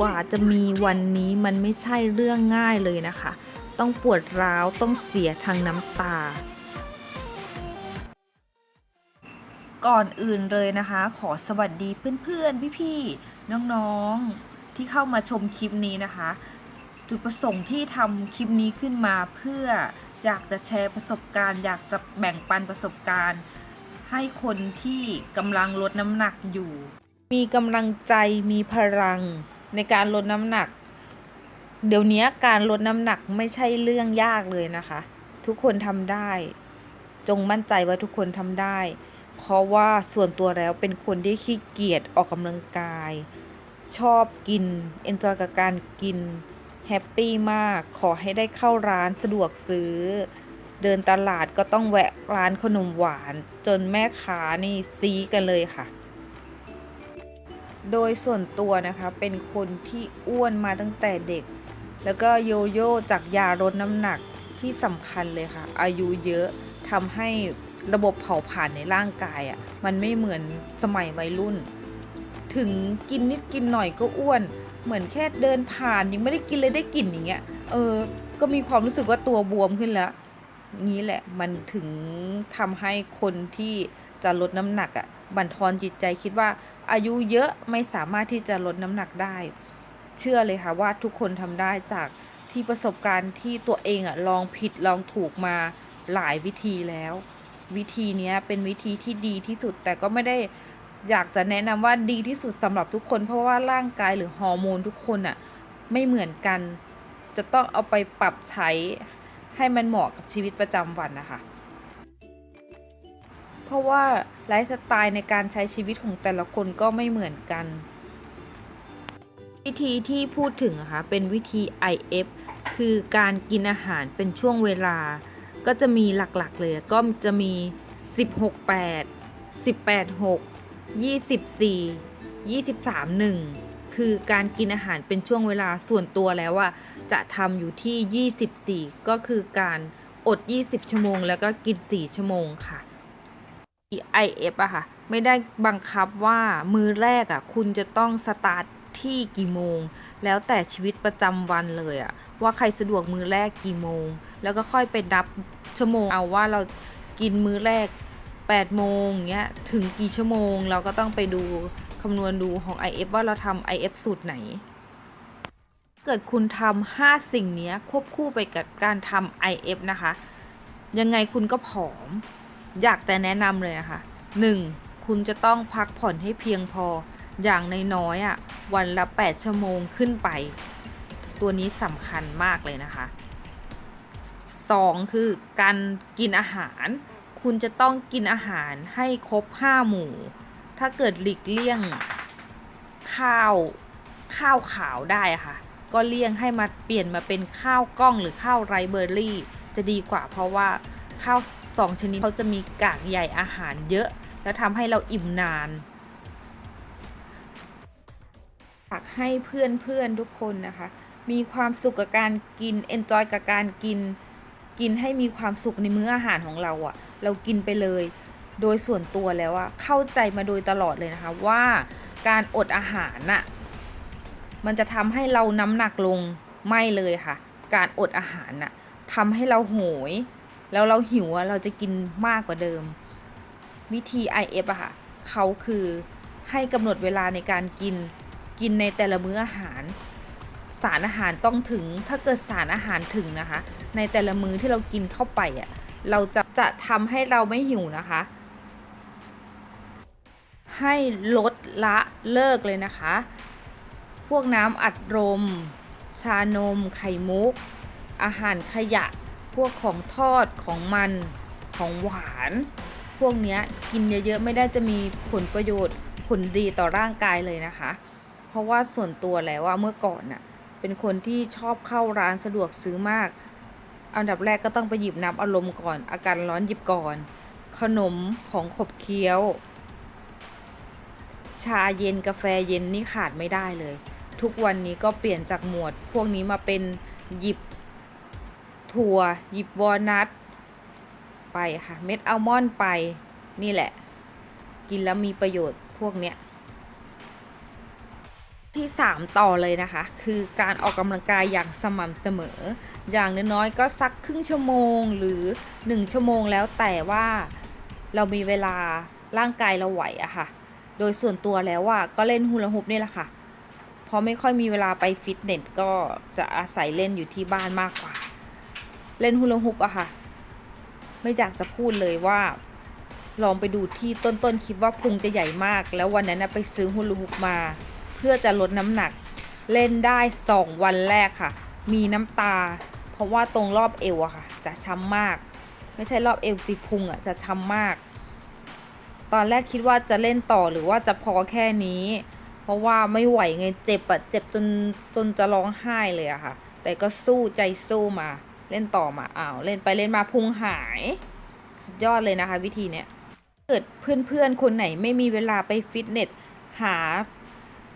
กว่าจะมีวันนี้มันไม่ใช่เรื่องง่ายเลยนะคะ ต้องปวดร้าวต้องเสียทางน้ำตา ก่อนอื่นเลยนะคะ ขอสวัสดีเพื่อนๆ พี่ๆ น้องๆ ที่เข้ามาชมคลิปนี้นะคะ จุดประสงค์ที่ทำคลิปนี้ขึ้นมาเพื่ออยากจะแชร์ประสบการณ์ อยากจะแบ่งปันประสบการณ์ ให้คนที่กำลังลดน้ำหนักอยู่ มีกำลังใจมีพลัง ในการลดน้ำหนัก เดี๋ยวนี้การลดน้ำหนักไม่ใช่เรื่องยากเลยนะคะ ทุกคนทำได้ จงมั่นใจว่าทุกคนทำได้ เพราะว่าส่วนตัวแล้วเป็นคนที่ขี้เกียจออกกำลังกาย ชอบกินเอนจอยกับการกินแฮปปี้มาก ขอให้ได้เข้าร้านสะดวกซื้อ เดินตลาดก็ต้องแวะร้านขนมหวาน จนแม่ค้านี่ซีกันเลยค่ะ โดยส่วนตัวนะคะเป็นคนที่อ้วนมาตั้งแต่เด็ก แล้วก็โยโย่จากยาลดน้ำหนักที่สำคัญเลยค่ะ อายุเยอะทำให้ระบบเผาผลาญในร่างกายอะ่ะมันไม่เหมือนสมัยวัยรุ่น ถึงกินนิดกินหน่อยก็อ้วน เหมือนแค่เดินผ่านยังไม่ได้กินเลยได้กลิ่นอย่างเงี้ยเออ ก็มีความรู้สึกว่าตัวบวมขึ้นแล้วนี้แหละมันถึงทำให้คนที่จะลดน้ำหนักอะ่ะ บั่นทอนจิตใจคิดว่าอายุเยอะไม่สามารถที่จะลดน้ำหนักได้ เชื่อเลยค่ะว่าทุกคนทำได้จากที่ประสบการณ์ที่ตัวเองอะลองผิดลองถูกมาหลายวิธีแล้ว วิธีนี้เป็นวิธีที่ดีที่สุดแต่ก็ไม่ได้อยากจะแนะนำว่าดีที่สุดสำหรับทุกคน เพราะว่าร่างกายหรือฮอร์โมนทุกคนอะไม่เหมือนกัน จะต้องเอาไปปรับใช้ให้มันเหมาะกับชีวิตประจำวันนะคะ ราะว่าไลฟ์สไตล์ในการใช้ชีวิตของแต่ละคนก็ไม่เหมือนกัน วิธีที่พูดถึงอะคะเป็นวิธี IF คือการกินอาหารเป็นช่วงเวลา ก็จะมีหลักๆเลยก็จะมี 16 8 18 6 24 23 1 คือการกินอาหารเป็นช่วงเวลาส่วนตัวแล้วว่าจะทำอยู่ที่ 24 ก็คือการอด 20 ชั่วโมง แล้วก็กิน 4 ชั่วโมงค่ะ IF อะค่ะ ไม่ได้บังคับว่ามือแรกอะคุณจะต้องสตาร์ทที่กี่โมง แล้วแต่ชีวิตประจำวันเลยอะว่าใครสะดวกมือแรกกี่โมง แล้วก็ค่อยไปนับชั่วโมงเอาว่าเรากินมื้อแรก8โมงเงี้ยถึงกี่ชั่วโมง เราก็ต้องไปดูคำนวณดูของ IF ว่าเราทำ IF สูตรไหน เกิดคุณทำห้าสิ่งนี้ควบคู่ไปกับการทำ IF นะคะ ยังไงคุณก็ผอม อยากจะแนะนำเลยนะคะหนึ่งคุณจะต้องพักผ่อนให้เพียงพออย่างนน้อยๆอะวันละ 8 ชั่วโมงขึ้นไป ตัวนี้สำคัญมากเลยนะคะ 2 คือการกินอาหาร คุณจะต้องกินอาหารให้ครบ 5 หมู่ ถ้าเกิดหลีกเลี่ยงข้าวข้าวขาวได้ค่ะ ก็เลี่ยงให้มาเปลี่ยนมาเป็นข้าวกล้องหรือข้าวไรเบอร์รี่ จะดีกว่าเพราะว่า ข้าวสองชนิดเขาจะมีกากใยอาหารเยอะ แล้วทำให้เราอิ่มนานอยากให้เพื่อนๆทุกคนนะคะ มีความสุขกับการกินเอนจอยกับการกิน กินให้มีความสุขในมื้ออาหารของเราอะ่ะ เรากินไปเลย โดยส่วนตัวแล้วอะเข้าใจมาโดยตลอดเลยนะคะว่าการอดอาหารน่ะมันจะทำให้เราน้ำหนักลงไม่เลยค่ะ การอดอาหารน่ะทำให้เราโหย แล้วเราหิวอะเราจะกินมากกว่าเดิม วิธี IF อะค่ะเขาคือให้กำหนดเวลาในการกินกินในแต่ละมื้ออาหาร สารอาหารต้องถึงถ้าเกิดสารอาหารถึงนะคะ ในแต่ละมื้อที่เรากินเข้าไปอะเราจะจะทำให้เราไม่หิวนะคะ ให้ลดละเลิกเลยนะคะ พวกน้ำอัดลมชานม ไข่มุก อาหารขยะ พวกของทอดของมันของหวาน พวกนี้กินเยอะๆไม่ได้จะมีผลประโยชน์ผลดีต่อร่างกายเลยนะคะ เพราะว่าส่วนตัวแล้วว่าเมื่อก่อนน่ะเป็นคนที่ชอบเข้าร้านสะดวกซื้อมาก อันดับแรกก็ต้องไปหยิบน้ำอารมณ์ก่อน อาการร้อนหยิบก่อน ขนมของขบเคี้ยว ชาเย็นกาแฟเย็นนี่ขาดไม่ได้เลย ทุกวันนี้ก็เปลี่ยนจากหมวด พวกนี้มาเป็นหยิบ ถั่ว หยิบวอลนัทไปค่ะเม็ดอัลมอนด์ไปนี่แหละ กินแล้วมีประโยชน์พวกเนี้ยที่ 3 ต่อเลยนะคะ คือการออกกำลังกายอย่างสม่ำเสมอ อย่างน้อยๆก็สักครึ่งชั่วโมงหรือ 1 ชั่วโมงแล้วแต่ว่าเรามีเวลาร่างกายเราไหวอะค่ะ โดยส่วนตัวแล้วอะก็เล่นฮูลาฮูปนี่แหละค่ะ เพราะไม่ค่อยมีเวลาไปฟิตเนสก็จะอาศัยเล่นอยู่ที่บ้านมากกว่า เล่นฮูลาฮูปอะค่ะ ไม่อยากจะพูดเลยว่า ลองไปดูที่ต้นๆคลิปว่าพุงจะใหญ่มาก แล้ววันนั้นไปซื้อฮูลาฮูปมา เพื่อจะลดน้ำหนัก เล่นได้ 2 วันแรกค่ะ มีน้ำตา เพราะว่าตรงรอบเอวอะค่ะ จะช้ำมาก ไม่ใช่รอบเอวสิพุงอะจะช้ำมาก ตอนแรกคิดว่าจะเล่นต่อหรือว่าจะพอแค่นี้ เพราะว่าไม่ไหวไงเจ็บอะเจ็บจนจนจะร้องไห้เลยอะค่ะ แต่ก็สู้ใจสู้มา เล่นต่อมาอ้าวเล่นไปเล่นมาพุงหาย สุดยอดเลยนะคะ วิธีเนี้ยเกิดเพื่อนๆคนไหนไม่มีเวลาไปฟิตเนสหา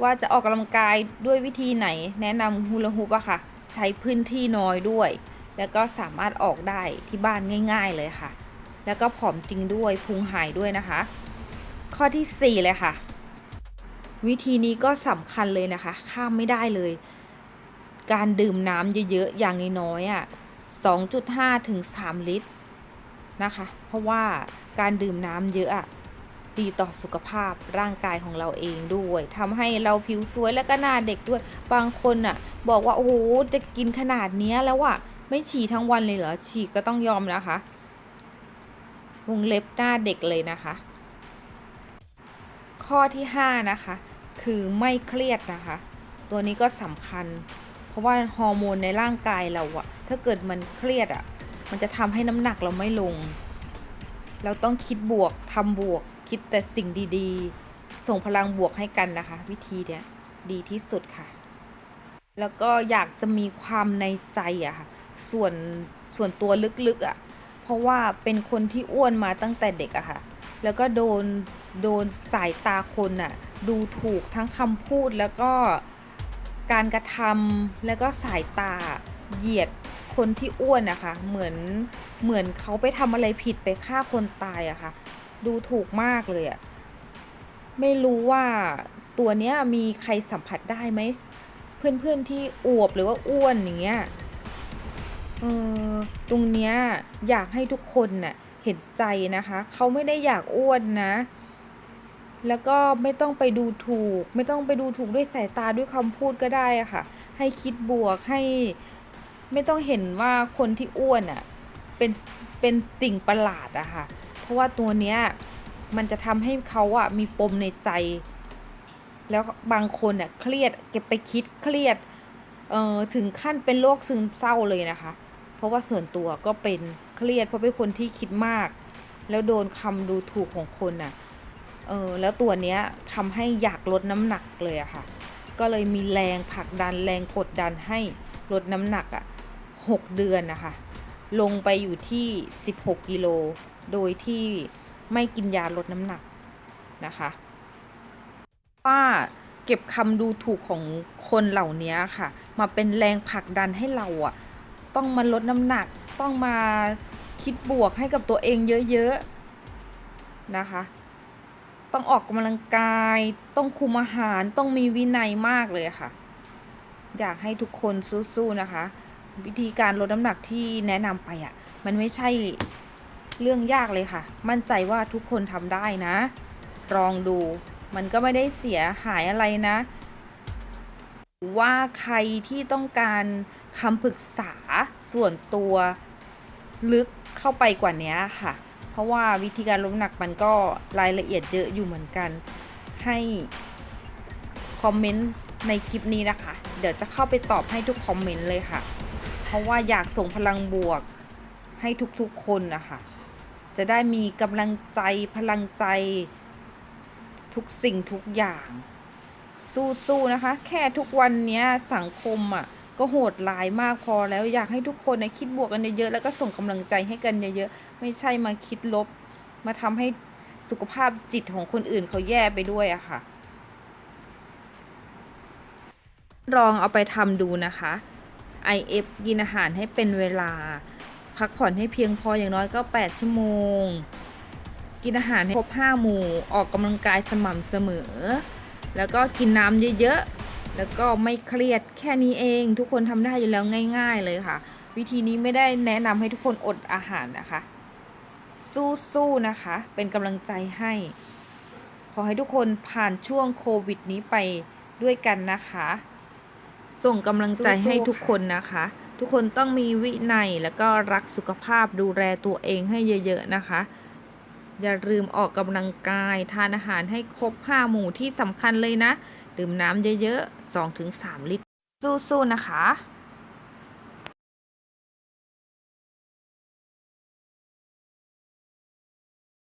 ว่าจะออกกำลังกายด้วยวิธีไหน แนะนำฮูลาฮูปอะค่ะ ใช้พื้นที่น้อยด้วย แล้วก็สามารถออกได้ที่บ้านง่าย ๆเลยค่ะ แล้วก็ผอมจริงด้วยพุงหายด้วยนะคะ ข้อที่ 4 เลยค่ะ วิธีนี้ก็สำคัญเลยนะคะ ข้ามไม่ได้เลย การดื่มน้ำเยอะๆอย่างน้อยๆอะ 2.5 ถึง 3 ลิตรนะคะ เพราะว่าการดื่มน้ำเยอะดีต่อสุขภาพร่างกายของเราเองด้วยทำให้เราผิวสวยและก็หน้าเด็กด้วย บางคนอะ บอกว่า โอ้โห จะกินขนาดนี้แล้วอะ ไม่ฉี่ทั้งวันเลยเหรอ ฉี่ก็ต้องยอมนะคะ วงเล็บหน้าเด็กเลยนะคะ ข้อที่ 5 นะคะ คือไม่เครียดนะคะ ตัวนี้ก็สำคัญ ราะว่าฮอร์โมนในร่างกายเราอะถ้าเกิดมันเครียดอะมันจะทำให้น้ำหนักเราไม่ลง เราต้องคิดบวกทำบวก คิดแต่สิ่งดีๆ ส่งพลังบวกให้กันนะคะ วิธีเนี้ยดีที่สุดค่ะ แล้วก็อยากจะมีความในใจอะค่ะ ส่วนส่วนตัวลึกๆอะเพราะว่าเป็นคนที่อ้วนมาตั้งแต่เด็กอะค่ะ แล้วก็โดนโดนสายตาคนน่ะดูถูกทั้งคำพูดแล้วก็ การกระทำแล้วก็สายตาเหยียดคนที่อ้วนนะคะ เหมือนเหมือนเขาไปทำอะไรผิดไปฆ่าคนตายอะค่ะ ดูถูกมากเลยอะไม่รู้ว่าตัวเนี้ยมีใครสัมผัสได้ไหมเพื่อนๆที่อวบหรือว่าอ้วนอย่างเงี้ยเออตรงเนี้ยอยากให้ทุกคนน่ะเห็นใจนะคะ เขาไม่ได้อยากอ้วนนะ แล้วก็ไม่ต้องไปดูถูก ไม่ต้องไปดูถูกด้วยสายตาด้วยคำพูดก็ได้ค่ะ ให้คิดบวกให้ไม่ต้องเห็นว่าคนที่อ้วนอะเป็นเป็นสิ่งประหลาดอะค่ะ เพราะว่าตัวเนี้ยมันจะทำให้เขาอะมีปมในใจ แล้วบางคนอะเครียดเก็บไปคิดเครียดเอ่อถึงขั้นเป็นโรคซึมเศร้าเลยนะคะ เพราะว่าส่วนตัวก็เป็นเครียดเพราะเป็นคนที่คิดมาก แล้วโดนคำดูถูกของคนน่ะ เออแล้วตัวเนี้ยทำให้อยากลดน้ำหนักเลยอะค่ะ ก็เลยมีแรงผลักดันแรงกดดันให้ลดน้ำหนักอะหกเดือนนะคะ ลงไปอยู่ที่ 16 กิโล โดยที่ไม่กินยาลดน้ำหนักนะคะ ว่าเก็บคำดูถูกของคนเหล่านี้ค่ะ มาเป็นแรงผลักดันให้เราอะต้องมาลดน้ำหนัก ต้องมาคิดบวกให้กับตัวเองเยอะๆนะคะ ต้องออกกำลังกาย ต้องคุมอาหาร ต้องมีวินัยมากเลยค่ะ อยากให้ทุกคนสู้ๆนะคะ วิธีการลดน้ำหนักที่แนะนำไปอะ่ะ มันไม่ใช่เรื่องยากเลยค่ะ มั่นใจว่าทุกคนทำได้นะ ลองดู มันก็ไม่ได้เสียหายอะไรนะหรือว่าใครที่ต้องการคำปรึกษาส่วนตัวลึกเข้าไปกว่านี้ค่ะ ราะว่าวิธีการลดน้ำหนักมันก็รายละเอียดเยอะอยู่เหมือนกัน ให้คอมเมนต์ในคลิปนี้นะคะ เดี๋ยวจะเข้าไปตอบให้ทุกคอมเมนต์เลยค่ะ เพราะว่าอยากส่งพลังบวกให้ทุกๆคนนะคะจะได้มีกำลังใจพลังใจ ทุกสิ่งทุกอย่าง สู้ๆนะคะ แค่ทุกวันนี้สังคมอะ ก็โหดร้ายมากพอแล้วอยากให้ทุกคนนะคิดบวกกันเยอะๆแล้วก็ส่งกำลังใจให้กันเยอะๆไม่ใช่มาคิดลบ มาทำให้สุขภาพจิตของคนอื่นเขาแย่ไปด้วยอะค่ะ ลองเอาไปทำดูนะคะ IF กินอาหารให้เป็นเวลา พักผ่อนให้เพียงพออย่างน้อยก็ 8 ชั่วโมง กินอาหารให้ครบ 5 หมู่ ออกกำลังกายสม่ำเสมอ แล้วก็กินน้ำเยอะๆ แล้วก็ไม่เครียดแค่นี้เอง ทุกคนทำได้อยู่แล้วง่าย ๆ เลยค่ะ วิธีนี้ไม่ได้แนะนำให้ทุกคนอดอาหารนะคะ สู้ๆนะคะ เป็นกำลังใจให้ ขอให้ทุกคนผ่านช่วงโควิดนี้ไปด้วยกันนะคะ ส่งกำลังใจให้ทุกคนนะคะ ทุกคนต้องมีวินัยแล้วก็รักสุขภาพดูแลตัวเองให้เยอะๆนะคะอย่าลืมออกกำลังกายทานอาหารให้ครบ5หมู่ที่สำคัญเลยนะ ดื่มน้ำเยอะๆ2-3 ลิตร สู้ๆนะคะ